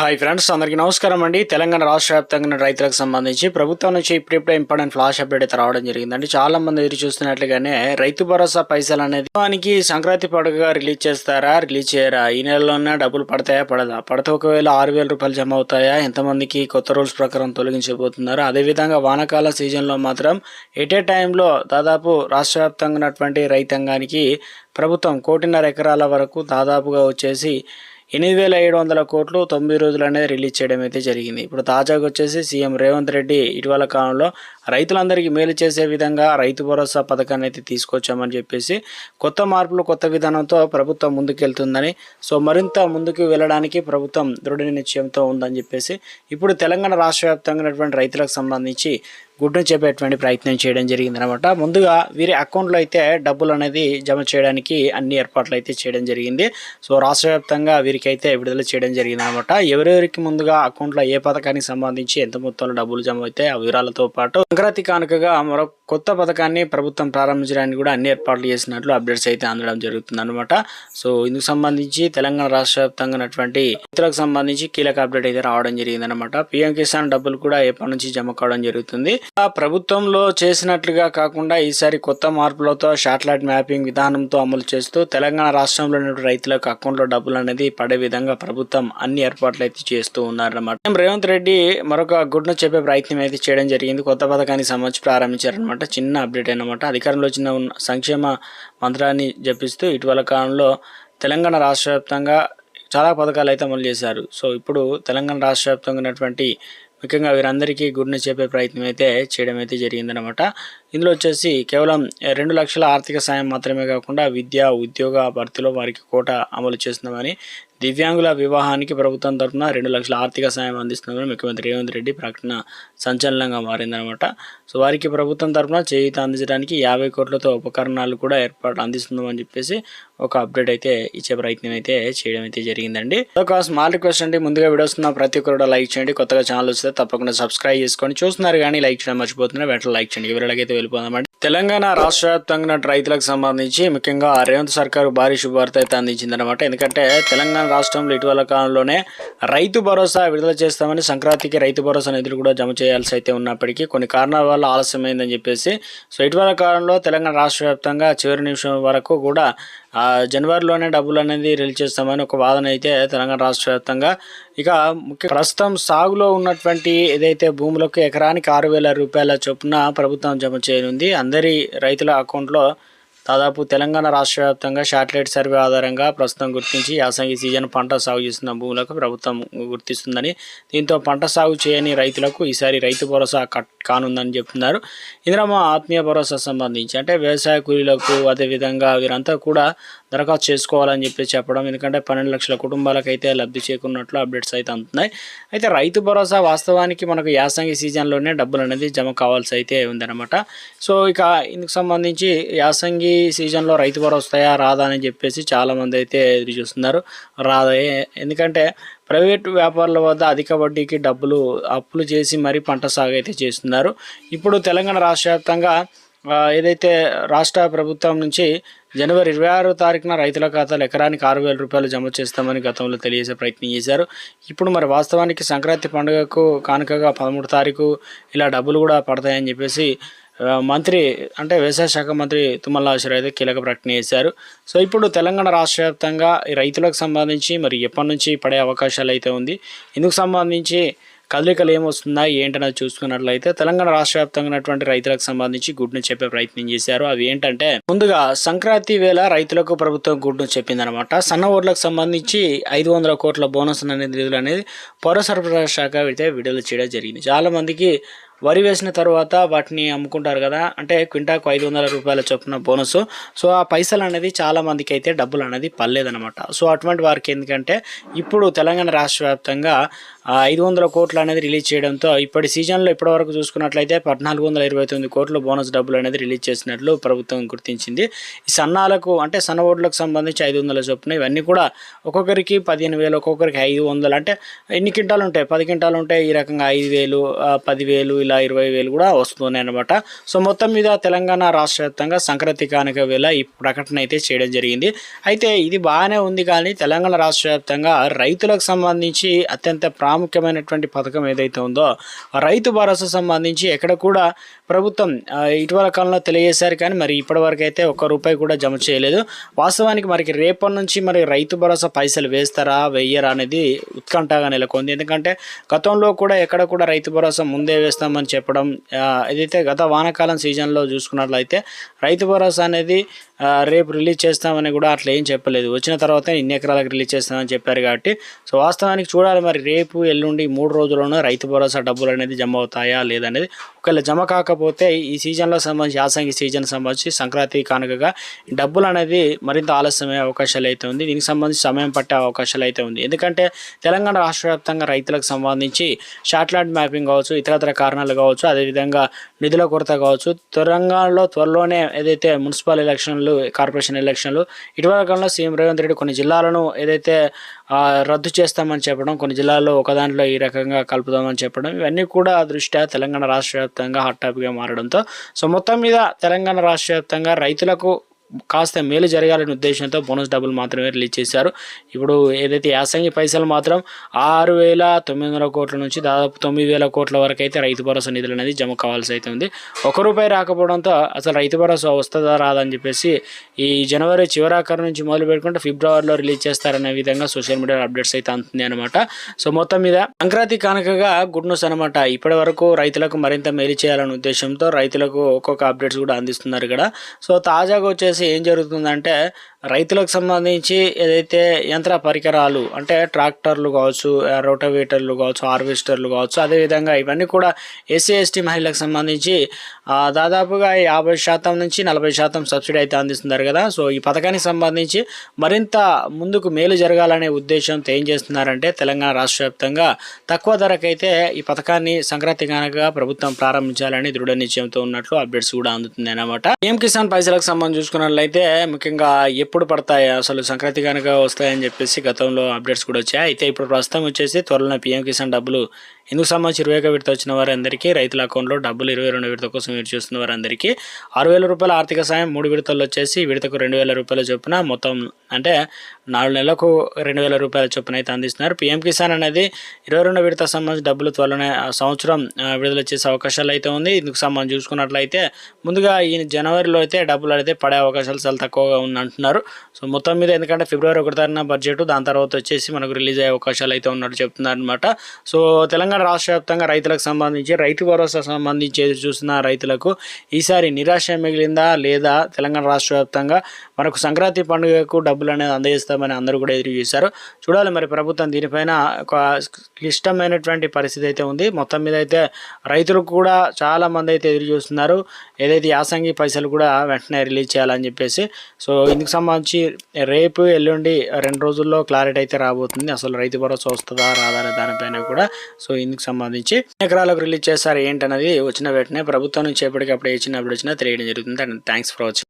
Hi friends అందరికీ నమస్కారం అండి. తెలంగాణ రాష్ట్ర వ్యాప్తంగా రైతులకు సంబంధించి ప్రభుత్వం నుంచి ఇప్పుడిప్పుడే ఇంపార్టెంట్ ఫ్లాష్ అప్డేట్ అయితే రావడం జరిగిందండి. చాలా మంది ఎదురు చూస్తున్నట్లుగానే రైతు భరోసా పైసలు అనేది దానికి సంక్రాంతి పండుగ రిలీజ్ చేస్తారా రిలీజ్ చేయరా? ఈ నెలలోనే డబ్బులు పడతాయా పడదా? పడితే ఒకవేళ ఆరు వేల రూపాయలు జమ అవుతాయా? ఎంతమందికి కొత్త రూల్స్ ప్రకారం తొలగించబోతున్నారు? అదేవిధంగా వానకాల సీజన్లో మాత్రం ఎటే టైంలో దాదాపు రాష్ట్ర వ్యాప్తంగా ఉన్నటువంటి రైతాంగానికి ప్రభుత్వం కోటిన్నర ఎకరాల వరకు దాదాపుగా వచ్చేసి ఎనిమిది వేల ఏడు వందల కోట్లు తొమ్మిది రోజులు అనేది రిలీజ్ చేయడం అయితే జరిగింది. ఇప్పుడు తాజాగా వచ్చేసి సీఎం రేవంత్ రెడ్డి ఇటీవల కాలంలో రైతులందరికీ మేలు చేసే విధంగా రైతు భరోసా పథకాన్ని అయితే తీసుకొచ్చామని చెప్పేసి కొత్త మార్పులు కొత్త విధానంతో ప్రభుత్వం ముందుకెళ్తుందని సో మరింత ముందుకు వెళ్ళడానికి ప్రభుత్వం దృఢ నిశ్చయంతో ఉందని చెప్పేసి ఇప్పుడు తెలంగాణ రాష్ట్ర వ్యాప్తంగా రైతులకు సంబంధించి గుడ్డు చెప్పేటువంటి ప్రయత్నం చేయడం జరిగిందనమాట. ముందుగా వీరి అకౌంట్లో అయితే డబ్బులు అనేది జమ చేయడానికి అన్ని ఏర్పాట్లు అయితే చేయడం జరిగింది. సో రాష్ట్ర వ్యాప్తంగా వీరికైతే విడుదల చేయడం జరిగింది అనమాట ఎవరెవరికి ముందుగా అకౌంట్లో ఏ పథకానికి సంబంధించి ఎంత మొత్తంలో డబ్బులు జమ అయితే ఆ వివరాలతో పాటు సంక్రాంతి కానుకగా మరొక కొత్త పథకాన్ని ప్రభుత్వం ప్రారంభించడానికి కూడా అన్ని ఏర్పాట్లు చేసినట్లు అప్డేట్స్ అయితే అందడం జరుగుతుంది అనమాట సో ఇందుకు సంబంధించి తెలంగాణ రాష్ట్ర వ్యాప్తంగా ఉన్నటువంటి రైతులకు సంబంధించి కీలక అప్డేట్ అయితే రావడం జరిగింది అనమాట పిఎం కిసాన్ డబ్బులు కూడా ఎప్పటి నుంచి జమ కావడం జరుగుతుంది. ఆ ప్రభుత్వంలో చేసినట్లుగా కాకుండా ఈసారి కొత్త మార్పులతో శాటిలైట్ మ్యాపింగ్ విధానంతో అమలు చేస్తూ తెలంగాణ రాష్ట్రంలో రైతులకు అకౌంట్లో డబ్బులు అనేది పడే విధంగా ప్రభుత్వం అన్ని ఏర్పాట్లు అయితే చేస్తూ ఉన్నారన్నమాట. రేవంత్ రెడ్డి మరొక గుడ్ను చెప్పే ప్రయత్నం అయితే చేయడం జరిగింది. కొత్త పథకానికి సంబంధించి ప్రారంభించారనమాట చిన్న అప్డేట్ అనమాట అధికారంలో వచ్చిన ఉన్న సంక్షేమ మంత్రాన్ని జపిస్తూ ఇటీవల కాలంలో తెలంగాణ రాష్ట్ర వ్యాప్తంగా చాలా పథకాలు అయితే అమలు చేశారు. సో ఇప్పుడు తెలంగాణ రాష్ట్ర వ్యాప్తంగా ఉన్నటువంటి ముఖ్యంగా వీరందరికీ గుడిని చెప్పే ప్రయత్నం అయితే చేయడం అయితే జరిగిందనమాట ఇందులో వచ్చేసి కేవలం రెండు లక్షల ఆర్థిక సాయం మాత్రమే కాకుండా విద్య ఉద్యోగ భర్తీలో వారికి కోట అమలు చేస్తున్నామని దివ్యాంగుల వివాహానికి ప్రభుత్వం తరఫున రెండు లక్షల ఆర్థిక సాయం అందిస్తున్నామని ముఖ్యమంత్రి రేవంత్ రెడ్డి ప్రకటన సంచలనంగా మారిందనమాట సో వారికి ప్రభుత్వం తరఫున చేయూత అందించడానికి యాభై కోట్లతో ఉపకరణాలు కూడా ఏర్పాటు అందిస్తుందని చెప్పేసి ఒక అప్డేట్ అయితే ఇచ్చే ప్రయత్నం అయితే చేయడం అయితే జరిగిందండి. ఒక స్మాల్ రిక్వెస్ట్ అండి. ముందుగా వీడియోస్ ఉన్న ప్రతి ఒక్కరు లైక్ చేయండి. కొత్తగా ఛానల్ వస్తే తప్పకుండా సబ్స్క్రైబ్ చేసుకొని చూస్తున్నారు కానీ లైక్ చేయడం మర్చిపోతున్నారు. వెంటనే లైక్ చేయండి. ఎవరికైతే వెళ్ళిపోదామండి. తెలంగాణ రాష్ట్ర వ్యాప్తంగా రైతులకు సంబంధించి ముఖ్యంగా రేవంత్ సర్కారు భారీ శుభవార్త అయితే అందించిందనమాట ఎందుకంటే తెలంగాణ రాష్ట్రంలో ఇటీవల కాలంలోనే రైతు భరోసా విడుదల చేస్తామని సంక్రాంతికి రైతు భరోసా నిధులు కూడా జమ చేయాల్సి అయితే ఉన్నప్పటికీ కొన్ని కారణాల వల్ల ఆలస్యమైందని చెప్పేసి సో ఇటీవల కాలంలో తెలంగాణ రాష్ట్ర వ్యాప్తంగా చివరి నిమిషం వరకు కూడా జనవరిలోనే డబ్బులు అనేది రిలీజ్ చేస్తామని ఒక వాదన అయితే తెలంగాణ రాష్ట్ర వ్యాప్తంగా. ఇక ముఖ్య ప్రస్తుతం సాగులో ఉన్నటువంటి ఏదైతే భూములకు ఎకరానికి ఆరు వేల రూపాయల చొప్పున ప్రభుత్వం జమ చేయనుంది. అందరి రైతుల అకౌంట్లో దాదాపు తెలంగాణ రాష్ట్ర వ్యాప్తంగా శాటిలైట్ సర్వే ఆధారంగా ప్రస్తుతం గుర్తించి యాసంగి సీజన్ పంట సాగు చేస్తున్న భూములకు ప్రభుత్వం గుర్తిస్తుందని. దీంతో పంట సాగు చేయని రైతులకు ఈసారి రైతు భరోసా కట్ కానుందని చెప్తున్నారు. ఇందిరమ్మ ఆత్మీయ భరోసా సంబంధించి అంటే వ్యవసాయ కూలీలకు అదేవిధంగా వీరంతా కూడా దరఖాస్తు చేసుకోవాలని చెప్పి చెప్పడం ఎందుకంటే పన్నెండు లక్షల కుటుంబాలకైతే లబ్ధి చేకున్నట్లు అప్డేట్స్ అయితే అందుతున్నాయి. అయితే రైతు భరోసా వాస్తవానికి మనకు యాసంగి సీజన్లోనే డబ్బులు అనేది జమ కావాల్సి అయితే ఉందన్నమాట. సో ఇక ఇందుకు సంబంధించి యాసంగి సీజన్లో రైతు భరోసా వస్తాయా రాదా అని చెప్పేసి చాలామంది అయితే ఎదురు చూస్తున్నారు. రాదా ఎందుకంటే ప్రైవేట్ వ్యాపారుల వద్ద అధిక వడ్డీకి డబ్బులు అప్పులు చేసి మరీ పంట సాగు అయితే చేస్తున్నారు. ఇప్పుడు తెలంగాణ రాష్ట్ర వ్యాప్తంగా ఏదైతే రాష్ట్ర ప్రభుత్వం నుంచి జనవరి ఇరవై ఆరో తారీఖున రైతుల ఖాతాలు ఎకరానికి ఆరు వేల రూపాయలు జమ చేస్తామని గతంలో తెలియజేసే ప్రయత్నం చేశారు. ఇప్పుడు మరి వాస్తవానికి సంక్రాంతి పండుగకు కానుకగా పదమూడు తారీఖు ఇలా డబ్బులు కూడా పడతాయని చెప్పేసి మంత్రి అంటే వ్యవసాయ శాఖ మంత్రి తుమ్మల అయితే కీలక ప్రకటన చేశారు. సో ఇప్పుడు తెలంగాణ రాష్ట్ర వ్యాప్తంగా ఈ రైతులకు సంబంధించి మరి ఎప్పటి నుంచి పడే అవకాశాలు అయితే ఉంది. ఇందుకు సంబంధించి కదలికలు ఏమొస్తుందా ఏంటనేది చూసుకున్నట్లయితే తెలంగాణ రాష్ట్ర వ్యాప్తంగా ఉన్నటువంటి రైతులకు సంబంధించి గుడ్ను చెప్పే ప్రయత్నం చేశారు. అవి ఏంటంటే ముందుగా సంక్రాంతి వేళ రైతులకు ప్రభుత్వం గుడ్ను చెప్పిందనమాట సన్న ఓట్లకు సంబంధించి ఐదు వందల కోట్ల బోనస్ అనేది నిధులు అనేది పౌర సరఫరా శాఖ అయితే విడుదల చేయడం జరిగింది. చాలా మందికి వరి వేసిన తర్వాత వాటిని అమ్ముకుంటారు కదా. అంటే క్వింటాకు ఐదు వందల రూపాయల చొప్పున బోనస్. సో ఆ పైసలు అనేది చాలా మందికి అయితే డబ్బులు అనేది పర్లేదనమాట సో అటువంటి వారికి ఎందుకంటే ఇప్పుడు తెలంగాణ రాష్ట్ర వ్యాప్తంగా ఐదు వందల కోట్లు అనేది రిలీజ్ చేయడంతో ఇప్పటి సీజన్లో ఇప్పటివరకు చూసుకున్నట్లయితే పద్నాలుగు వందల ఇరవై తొమ్మిది కోట్ల బోనస్ డబ్బులు అనేది రిలీజ్ చేసినట్లు ప్రభుత్వం గుర్తించింది. ఈ సన్నాలకు అంటే సన్న ఓట్లకు సంబంధించి ఐదు వందల చొప్పున ఇవన్నీ కూడా ఒక్కొక్కరికి పదిహేను వేలు ఒక్కొక్కరికి ఐదు వందలు. అంటే ఎన్ని క్వింటాలు ఉంటాయి? పది క్వింటాలు ఉంటాయి ఈ రకంగా ఐదు వేలు పదివేలు ఇలా వేల ఇరవై వేలు కూడా వస్తుంది అనమాట సో మొత్తం మీద తెలంగాణ రాష్ట్ర వ్యాప్తంగా సంక్రాంతి కానుక వేళ ఈ ప్రకటన అయితే చేయడం జరిగింది. అయితే ఇది బాగానే ఉంది కానీ తెలంగాణ రాష్ట్ర వ్యాప్తంగా రైతులకు సంబంధించి అత్యంత ప్రాముఖ్యమైనటువంటి పథకం ఏదైతే ఉందో రైతు భరోసా సంబంధించి ఎక్కడ కూడా ప్రభుత్వం ఇటీవల కాలంలో తెలియజేశారు కానీ మరి ఇప్పటివరకు అయితే ఒక్క రూపాయి కూడా జమ చేయలేదు. వాస్తవానికి మరి రేపటి నుంచి మరి రైతు భరోసా పైసలు వేస్తారా వెయ్యరా అనేది ఉత్కంఠగా నెలకొంది. ఎందుకంటే గతంలో కూడా ఎక్కడ కూడా రైతు భరోసా ముందే వేస్తామని చెప్పడం ఏదైతే గత వానాకాలం సీజన్లో చూసుకున్నట్లయితే రైతు భరోసా అనేది రేపు రిలీజ్ చేస్తామని కూడా అట్లా ఏం చెప్పలేదు. వచ్చిన తర్వాత ఇన్ని ఎకరాలకు రిలీజ్ చేస్తామని చెప్పారు కాబట్టి. సో వాస్తవానికి చూడాలి మరి రేపు ఎల్లుండి మూడు రోజుల్లోనూ రైతు భరోసా డబ్బులు అనేది జమ అవుతాయా లేదనేది. ఒకవేళ జమ కాకపోతే ఈ సీజన్లో సంబంధించి యాసంగి సీజన్ సంబంధించి సంక్రాంతి కానుకగా డబ్బులు అనేది మరింత ఆలస్యమయ్యే అవకాశాలు అయితే ఉంది. దీనికి సంబంధించి సమయం పట్టే అవకాశాలు అయితే ఉంది. ఎందుకంటే తెలంగాణ రాష్ట్ర వ్యాప్తంగా రైతులకు సంబంధించి షార్ట్లాండ్ మ్యాపింగ్ కావచ్చు ఇతరత్ర కారణాలు కావచ్చు. అదేవిధంగా నిధుల కొరత కావచ్చు. తెలంగాణలో త్వరలోనే ఏదైతే మున్సిపల్ ఎలక్షన్లు కార్పొరేషన్ ఎలక్షన్లు ఇటీవల కాలంలో సీఎం రేవంత్ రెడ్డి కొన్ని జిల్లాలను ఏదైతే రద్దు చేస్తామని చెప్పడం కొన్ని జిల్లాల్లో ఒక దాంట్లో ఈ రకంగా కలుపుదామని చెప్పడం ఇవన్నీ కూడా దృష్ట్యా తెలంగాణ రాష్ట్ర వ్యాప్తంగా హాట్ టాపిక్గా మారడంతో. సో మొత్తం మీద తెలంగాణ రాష్ట్ర వ్యాప్తంగా రైతులకు కాస్త మేలు జరగాలనే ఉద్దేశంతో బోనస్ డబ్బులు మాత్రమే రిలీజ్ చేశారు. ఇప్పుడు ఏదైతే యాసంగి పైసలు మాత్రం ఆరు వేల తొమ్మిది వందల కోట్ల నుంచి దాదాపు తొమ్మిది వేల కోట్ల వరకు అయితే రైతు భరోసా నిధులు అనేది జమ కావాల్సి అయితే ఉంది. ఒక రూపాయి రాకపోవడంతో అసలు రైతు భరోసా వస్తుందా రాదని చెప్పేసి ఈ జనవరి చివరాఖరు నుంచి మొదలు పెట్టుకుంటే ఫిబ్రవరిలో రిలీజ్ చేస్తారనే విధంగా సోషల్ మీడియా అప్డేట్స్ అయితే అందుతుంది అనమాట సో మొత్తం మీద సంక్రాంతి కానుకగా గుడ్ న్యూస్ అనమాట ఇప్పటి వరకు రైతులకు మరింత మేలు చేయాలనే ఉద్దేశంతో రైతులకు ఒక్కొక్క అప్డేట్స్ కూడా అందిస్తున్నారు ఇక్కడ. సో తాజాగా వచ్చేసి ఏం జరుగుతుందంటే రైతులకు సంబంధించి ఏదైతే యంత్ర పరికరాలు అంటే ట్రాక్టర్లు కావచ్చు రోటోవేటర్లు కావచ్చు హార్వెస్టర్లు కావచ్చు అదేవిధంగా ఇవన్నీ కూడా ఎస్సీ ఎస్టీ మహిళలకు సంబంధించి దాదాపుగా యాభై శాతం నుంచి నలభై శాతం సబ్సిడీ అయితే అందిస్తున్నారు కదా. సో ఈ పథకానికి సంబంధించి మరింత ముందుకు మేలు జరగాలనే ఉద్దేశంతో ఏం చేస్తున్నారంటే తెలంగాణ రాష్ట్ర వ్యాప్తంగా తక్కువ ధరకైతే ఈ పథకాన్ని సంక్రాంతి కానుకగా ప్రభుత్వం ప్రారంభించాలని దృఢ నిశ్చయంతో ఉన్నట్లు అప్డేట్స్ కూడా అందుతుంది అనమాట ఏం కిసాన్ పైసలకు సంబంధించి చూసుకున్నట్లయితే ముఖ్యంగా ఎప్పుడు పడతాయి? అసలు సంక్రాంతి కనుక వస్తాయని చెప్పేసి గతంలో అప్డేట్స్ కూడా వచ్చాయి. అయితే ఇప్పుడు ప్రస్తుతం వచ్చేసి త్వరలో పిఎం కిసాన్ డబ్బులు ఇందుకు సంబంధించి ఇరవై ఒక విడత వచ్చిన వారందరికీ రైతుల అకౌంట్లో డబ్బులు ఇరవై రెండు విడత కోసం మీరు చూస్తున్న వారందరికీ ఆరు వేల రూపాయల ఆర్థిక సాయం మూడు విడతలు వచ్చేసి విడతకు రెండు వేల రూపాయల చొప్పున మొత్తం అంటే నాలుగు నెలలకు రెండు వేల రూపాయల చొప్పున అయితే అందిస్తున్నారు. పిఎం కిసాన్ అనేది ఇరవై రెండు విడత సంబంధించి డబ్బులు త్వరలోనే సంవత్సరం విడుదల చేసే అవకాశాలు అయితే ఉంది. ఇందుకు సంబంధించి చూసుకున్నట్లయితే ముందుగా ఈ జనవరిలో అయితే డబ్బులు అయితే పడే అవకాశాలు చాలా తక్కువగా ఉంది అంటున్నారు సో మొత్తం మీద ఎందుకంటే ఫిబ్రవరి ఒకటి తారీఖున బడ్జెట్ దాని తర్వాత వచ్చేసి మనకు రిలీజ్ అయ్యే అవకాశాలు అయితే ఉన్నట్టు చెప్తున్నారు అనమాట సో తెలంగాణ రాష్ట్ర వ్యాప్తంగా రైతులకు సంబంధించి రైతు భరోసా సంబంధించి ఎదురు చూస్తున్న రైతులకు ఈసారి నిరాశ మిగిలిందా లేదా తెలంగాణ రాష్ట్ర వ్యాప్తంగా? మనకు సంక్రాంతి పండుగకు డబ్బులు అనేది అందజేస్తామని అందరూ కూడా ఎదురు చూశారు. చూడాలి మరి ప్రభుత్వం దీనిపైన ఒక క్లిష్టమైనటువంటి పరిస్థితి అయితే ఉంది. మొత్తం మీద అయితే రైతులకు కూడా చాలా మంది అయితే ఎదురు చూస్తున్నారు. ఏదైతే యాసంగి పైసలు కూడా వెంటనే రిలీజ్ చేయాలని చెప్పేసి. సో ఇందుకు సంబంధించి రేపు ఎల్లుండి రెండు రోజుల్లో క్లారిటీ అయితే రాబోతుంది. అసలు రైతు భరోసా వస్తుందా రాదా దానిపైన కూడా. సో ఇందుకు సంబంధించి ఎకరాలకు రిలీజ్ చేస్తారు ఏంటనేది వచ్చిన వెంటనే ప్రభుత్వం నుంచి ఎప్పటికప్పుడు ఇచ్చినప్పుడు వచ్చినా తెలియడం జరుగుతుంది. And thanks for watching